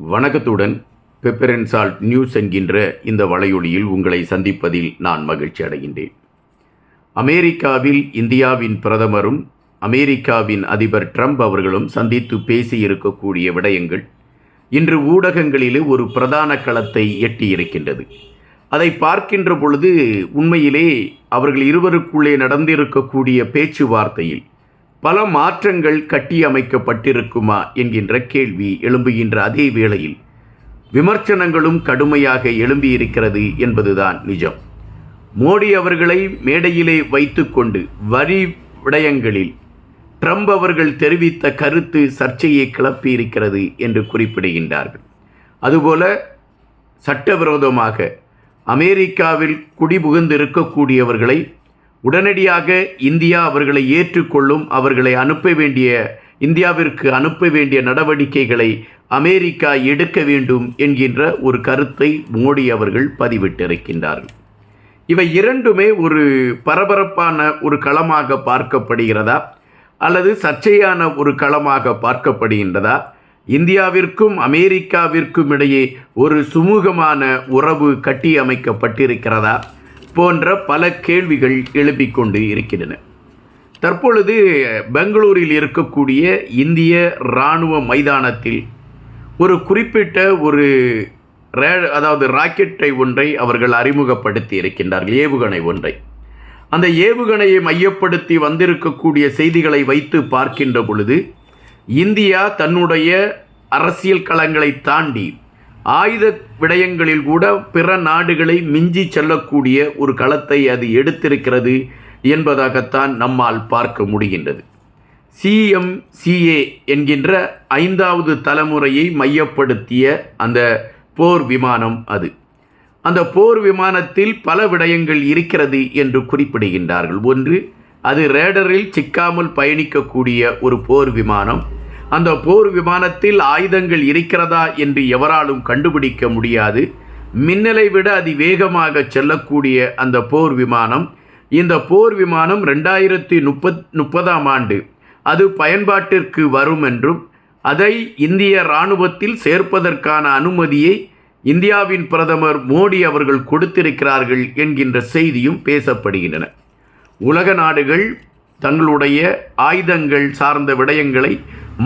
வணக்கத்துடன் pepper and salt news என்கின்ற இந்த வலையொலியில் உங்களை சந்திப்பதில் நான் மகிழ்ச்சி அடைகின்றேன். அமெரிக்காவில் இந்தியாவின் பிரதமரும் அமெரிக்காவின் அதிபர் ட்ரம்ப் அவர்களும் சந்தித்து பேசியிருக்கக்கூடிய விடயங்கள் இன்று ஊடகங்களிலே ஒரு பிரதான களத்தை எட்டியிருக்கின்றது. அதை பார்க்கின்ற பொழுது உண்மையிலே அவர்கள் இருவருக்குள்ளே நடந்திருக்கக்கூடிய பேச்சுவார்த்தையில் பல மாற்றங்கள் கட்டியமைக்கப்பட்டிருக்குமா என்கின்ற கேள்வி எழும்புகின்ற அதே வேளையில் விமர்சனங்களும் கடுமையாக எழும்பியிருக்கிறது என்பதுதான் நிஜம். மோடி அவர்களை மேடையிலே வைத்துக்கொண்டு வரி விடயங்களில் ட்ரம்ப் அவர்கள் தெரிவித்த கருத்து சர்ச்சையை கிளப்பியிருக்கிறது என்று குறிப்பிடுகின்றார்கள். அதுபோல சட்டவிரோதமாக அமெரிக்காவில் குடிபுகுந்திருக்கக்கூடியவர்களை உடனடியாக இந்தியா அவர்களை ஏற்றுக்கொள்ளும் அவர்களை அனுப்ப வேண்டிய இந்தியாவிற்கு அனுப்ப வேண்டிய நடவடிக்கைகளை அமெரிக்கா எடுக்க வேண்டும் என்கின்ற ஒரு கருத்தை மோடி அவர்கள் பதிவிட்டிருக்கின்றார்கள். இவை இரண்டுமே ஒரு பரபரப்பான ஒரு களமாக பார்க்கப்படுகிறதா? அல்லது சர்ச்சையான ஒரு களமாக பார்க்கப்படுகின்றதா? இந்தியாவிற்கும் அமெரிக்காவிற்கும் இடையே ஒரு சுமூகமான உறவு கட்டி அமைக்கப்பட்டிருக்கிறதா போன்ற பல கேள்விகள் எழுப்பிக் கொண்டு இருக்கின்றன. தற்பொழுது பெங்களூரில் இருக்கக்கூடிய இந்திய இராணுவ மைதானத்தில் ஒரு குறிப்பிட்ட ஒரு ரே அதாவது ராக்கெட்டை ஒன்றை அவர்கள் அறிமுகப்படுத்தி இருக்கின்றார்கள் ஏவுகணை ஒன்றை. அந்த ஏவுகணையை மையப்படுத்தி வந்திருக்கக்கூடிய செய்திகளை வைத்து பார்க்கின்ற பொழுது இந்தியா தன்னுடைய அரசியல் களங்களை தாண்டி ஆயுத விடயங்களில் கூட பிற நாடுகளை மிஞ்சி செல்லக்கூடிய ஒரு களத்தை அது எடுத்திருக்கிறது என்பதாகத்தான் நம்மால் பார்க்க முடிகின்றது. சிஎம்சிஏ என்கின்ற ஐந்தாவது தலைமுறையை மையப்படுத்திய அந்த போர் விமானம் அது. அந்த போர் விமானத்தில் பல விடயங்கள் இருக்கிறது என்று குறிப்பிடுகின்றார்கள். ஒன்று அது ரேடரில் சிக்காமல் பயணிக்கக்கூடிய ஒரு போர் விமானம். அந்த போர் விமானத்தில் ஆயுதங்கள் இருக்கிறதா என்று எவராலும் கண்டுபிடிக்க முடியாது. மின்னலை விட அதிவேகமாக செல்லக்கூடிய அந்த போர் விமானம் இந்த போர் விமானம் ரெண்டாயிரத்தி முப்பத் முப்பதாம் ஆண்டு. அது பயன்பாட்டிற்கு வரும் என்றும் அதை இந்திய இராணுவத்தில் சேர்ப்பதற்கான அனுமதியை இந்தியாவின் பிரதமர் மோடி அவர்கள் கொடுத்திருக்கிறார்கள் என்கின்ற செய்தியும் பேசப்படுகின்றன. உலக நாடுகள் தங்களுடைய ஆயுதங்கள் சார்ந்த விடயங்களை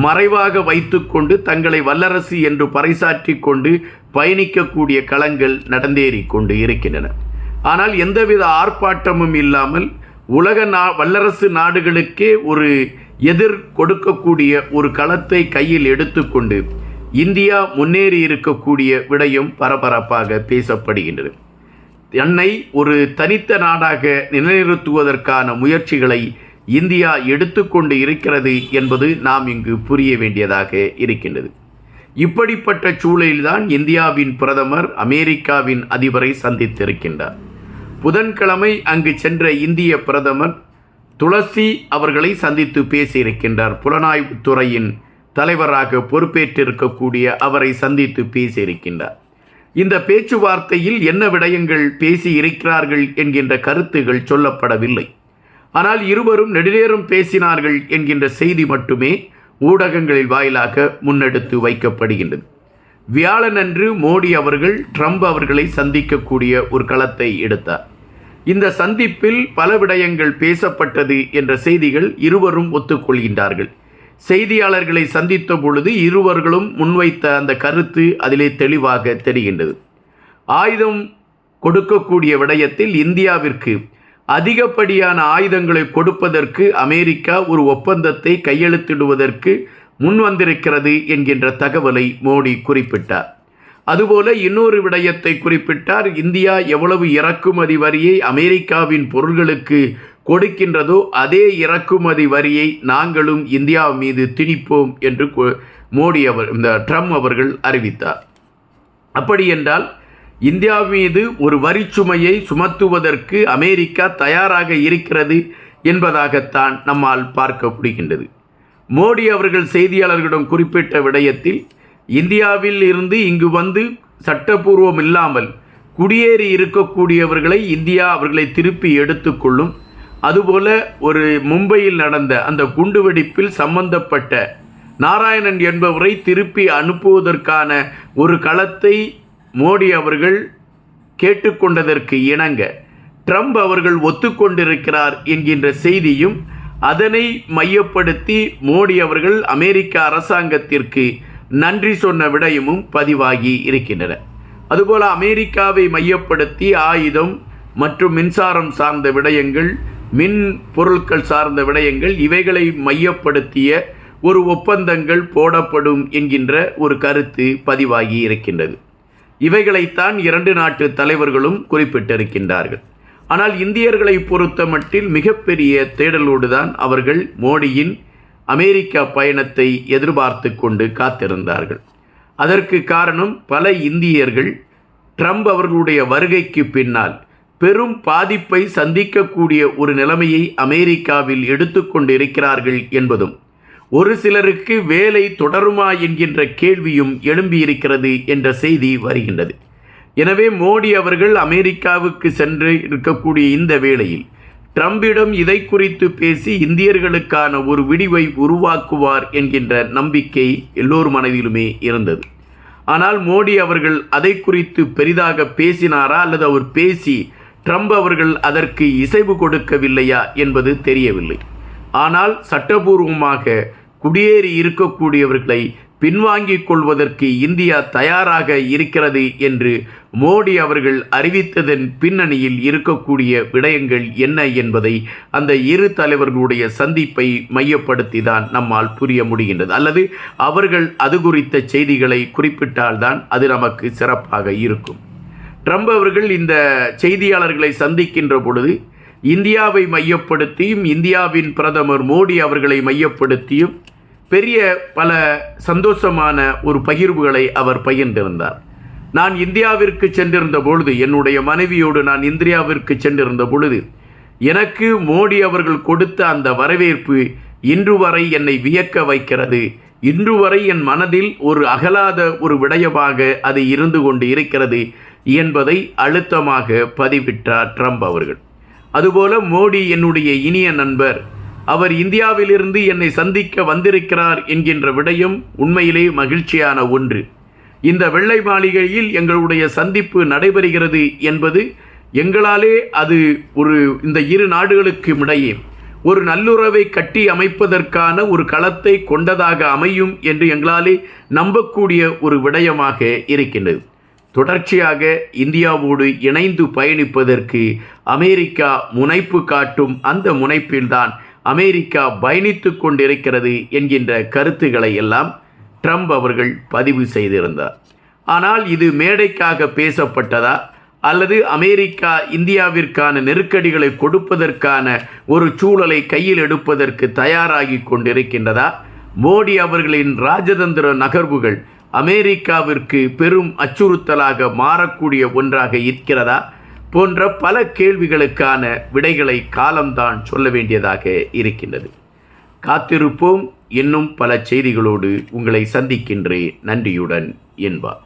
மறைவாக வைத்துக்கொண்டு தங்களை வல்லரசு என்று பறைசாற்றி கொண்டு பயணிக்கக்கூடிய களங்கள் நடந்தேறி கொண்டு இருக்கின்றன. ஆனால் எந்தவித ஆர்ப்பாட்டமும் இல்லாமல் உலக நா வல்லரசு நாடுகளுக்கே ஒரு எதிர் கொடுக்கக்கூடிய ஒரு களத்தை கையில் எடுத்துக்கொண்டு இந்தியா முன்னேறி இருக்கக்கூடிய விடயம் பரபரப்பாக பேசப்படுகின்றது. தன்னை ஒரு தனித்த நாடாக நிலைநிறுத்துவதற்கான முயற்சிகளை இந்தியா எடுத்துக்கொண்டு இருக்கிறது என்பது நாம் இங்கு புரிய வேண்டியதாக இருக்கின்றது. இப்படிப்பட்ட சூழலில்தான் இந்தியாவின் பிரதமர் அமெரிக்காவின் அதிபரை சந்தித்திருக்கின்றார். புதன்கிழமை அங்கு சென்ற இந்திய பிரதமர் துளசி அவர்களை சந்தித்து பேசியிருக்கின்றார். புலனாய்வு துறையின் தலைவராக பொறுப்பேற்றிருக்கக்கூடிய அவரை சந்தித்து பேசியிருக்கின்றார். இந்த பேச்சுவார்த்தையில் என்ன விடயங்கள் பேசி இருக்கிறார்கள் என்கின்ற கருத்துகள் சொல்லப்படவில்லை. ஆனால் இருவரும் நெடுநேரம் பேசினார்கள் என்கின்ற செய்தி மட்டுமே ஊடகங்களில் வாயிலாக முன்னெடுத்து வைக்கப்படுகின்றது. வியாழனன்று மோடி அவர்கள் ட்ரம்ப் அவர்களை சந்திக்கக்கூடிய ஒரு களத்தை எடுத்தார். இந்த சந்திப்பில் பல விடயங்கள் பேசப்பட்டது என்ற செய்திகள் இருவரும் ஒத்துக்கொள்கின்றார்கள். செய்தியாளர்களை சந்தித்த பொழுது இருவர்களும் முன்வைத்த அந்த கருத்து அதிலே தெளிவாக தெரிகின்றது. ஆயுதம் கொடுக்கக்கூடிய விடயத்தில் இந்தியாவிற்கு அதிகப்படியான ஆயுதங்களை கொடுப்பதற்கு அமெரிக்கா ஒரு ஒப்பந்தத்தை கையெழுத்திடுவதற்கு முன்வந்திருக்கிறது என்கின்ற தகவலை மோடி குறிப்பிட்டார். அதுபோல இன்னொரு விடயத்தை குறிப்பிட்டார். இந்தியா எவ்வளவு இறக்குமதி வரியை அமெரிக்காவின் பொருள்களுக்கு கொடுக்கின்றதோ அதே இறக்குமதி வரியை நாங்களும் இந்தியா மீது திணிப்போம் என்று மோடி அவர் இந்த ட்ரம்ப் அவர்கள் அறிவித்தார். அப்படி என்றால் இந்தியா மீது ஒரு வரிச்சுமையை சுமத்துவதற்கு அமெரிக்கா தயாராக இருக்கிறது என்பதாகத்தான் நம்மால் பார்க்க முடிகின்றது மோடி அவர்கள் செய்தியாளர்களிடம் குறிப்பிட்ட விடயத்தில் இந்தியாவில் இருந்து இங்கு வந்து சட்டப்பூர்வம் இல்லாமல் குடியேறி இருக்கக்கூடியவர்களை இந்தியா அவர்களை திருப்பி எடுத்துக்கொள்ளும். அதுபோல ஒரு மும்பையில் நடந்த அந்த குண்டுவெடிப்பில் சம்பந்தப்பட்ட நாராயணன் என்பவரை திருப்பி அனுப்புவதற்கான ஒரு களத்தை மோடி அவர்கள் கேட்டுக்கொண்டதற்கு இணங்க ட்ரம்ப் அவர்கள் ஒத்துக்கொண்டிருக்கிறார் என்கின்ற செய்தியும் அதனை மையப்படுத்தி மோடி அவர்கள் அமெரிக்க அரசாங்கத்திற்கு நன்றி சொன்ன விடயமும் பதிவாகி இருக்கின்றன. அதுபோல அமெரிக்காவை மையப்படுத்தி ஆயுதம் மற்றும் மின்சாரம் சார்ந்த விடயங்கள் மின் பொருட்கள் சார்ந்த விடயங்கள் இவைகளை மையப்படுத்திய ஒரு ஒப்பந்தங்கள் போடப்படும் என்கின்ற ஒரு கருத்து பதிவாகி இருக்கின்றது. இவைகளைத்தான் இரண்டு நாட்டு தலைவர்களும் குறிப்பிட்டிருக்கின்றார்கள். ஆனால் இந்தியர்களை பொறுத்த மட்டில் மிகப்பெரிய தேடலோடுதான் அவர்கள் மோடியின் அமெரிக்கா பயணத்தை எதிர்பார்த்து கொண்டு காத்திருந்தார்கள். அதற்கு காரணம் பல இந்தியர்கள் ட்ரம்ப் அவர்களுடைய வருகைக்கு பின்னால் பெரும் பாதிப்பை சந்திக்கக்கூடிய ஒரு நிலைமையை அமெரிக்காவில் எடுத்துக்கொண்டு இருக்கிறார்கள் என்பதும். ஒரு சிலருக்கு வேலை தொடருமா என்கின்ற கேள்வியும் எழும்பியிருக்கிறது என்ற செய்தி வருகின்றது. எனவே மோடி அவர்கள் அமெரிக்காவுக்கு சென்று இருக்கக்கூடிய இந்த வேளையில் ட்ரம்பிடம் இதை குறித்து பேசி இந்தியர்களுக்கான ஒரு விடிவை உருவாக்குவார் என்கின்ற நம்பிக்கை எல்லோர் மனதிலுமே இருந்தது. ஆனால் மோடி அவர்கள் அதை குறித்து பெரிதாக பேசினாரா அல்லது அவர் பேசி ட்ரம்ப் அவர்கள் அதற்கு இசைவு கொடுக்கவில்லையா என்பது தெரியவில்லை. ஆனால் சட்டபூர்வமாக குடியேறி இருக்கக்கூடியவர்களை பின்வாங்கிக் கொள்வதற்கு இந்தியா தயாராக இருக்கிறது என்று மோடி அவர்கள் அறிவித்ததன் பின்னணியில் இருக்கக்கூடிய விடயங்கள் என்ன என்பதை அந்த இரு தலைவர்களுடைய சந்திப்பை மையப்படுத்தி தான் நம்மால் புரிய முடிகின்றது. அல்லது அவர்கள் அது குறித்த செய்திகளை குறிப்பிட்டால்தான் அது நமக்கு சிறப்பாக இருக்கும். ட்ரம்ப் அவர்கள் இந்த செய்தியாளர்களை சந்திக்கின்ற பொழுது இந்தியாவை மையப்படுத்தியும் இந்தியாவின் பிரதமர் மோடி அவர்களை மையப்படுத்தியும் பெரிய பல சந்தோஷமான ஒரு பகிர்வுகளை அவர் பகிர்ந்திருந்தார். நான் இந்தியாவிற்கு சென்றிருந்த பொழுது என்னுடைய மனைவியோடு நான் இந்தியாவிற்கு சென்றிருந்த பொழுது எனக்கு மோடி அவர்கள் கொடுத்த அந்த வரவேற்பு இன்று வரை என்னை வியக்க வைக்கிறது. இன்று வரை என் மனதில் ஒரு அகலாத ஒரு விடயமாக அது இருந்து கொண்டு இருக்கிறது என்பதை அழுத்தமாக பதிவிட்டார் ட்ரம்ப் அவர்கள். அதுபோல மோடி என்னுடைய இனிய நண்பர் அவர் இந்தியாவிலிருந்து என்னை சந்திக்க வந்திருக்கிறார் என்கின்ற விடயம் உண்மையிலே மகிழ்ச்சியான ஒன்று. இந்த வெள்ளை மாளிகையில் எங்களுடைய சந்திப்பு நடைபெறுகிறது என்பது எங்களாலே அது ஒரு இந்த இரு நாடுகளுக்கும் இடையே ஒரு நல்லுறவை கட்டி அமைப்பதற்கான ஒரு களத்தை கொண்டதாக அமையும் என்று எங்களாலே நம்பக்கூடிய ஒரு விடயமாக இருக்கின்றது. தொடர்ச்சியாக இந்தியாவோடு இணைந்து பயணிப்பதற்கு அமெரிக்கா முனைப்பு காட்டும் அந்த முனைப்பில்தான் அமெரிக்கா பயணித்து கொண்டிருக்கிறது என்கின்ற கருத்துக்களை எல்லாம் ட்ரம்ப் அவர்கள் பதிவு செய்திருந்தார். ஆனால் இது மேடைக்காக பேசப்பட்டதா? அல்லது அமெரிக்கா இந்தியாவிற்கான நெருக்கடிகளை கொடுப்பதற்கான ஒரு சூழலை கையில் எடுப்பதற்கு தயாராகி கொண்டிருக்கின்றதா? மோடி அவர்களின் ராஜதந்திர நகர்வுகள் அமெரிக்காவிற்கு பெரும் அச்சுறுத்தலாக மாறக்கூடிய ஒன்றாக இருக்கிறதா? போன்ற பல கேள்விகளுக்கான விடைகளை காலம்தான் சொல்ல வேண்டியதாக இருக்கின்றது. காத்திருப்போம். இன்னும் பல செய்திகளோடு உங்களை சந்திக்கின்றேன் நன்றியுடன் என்பார்.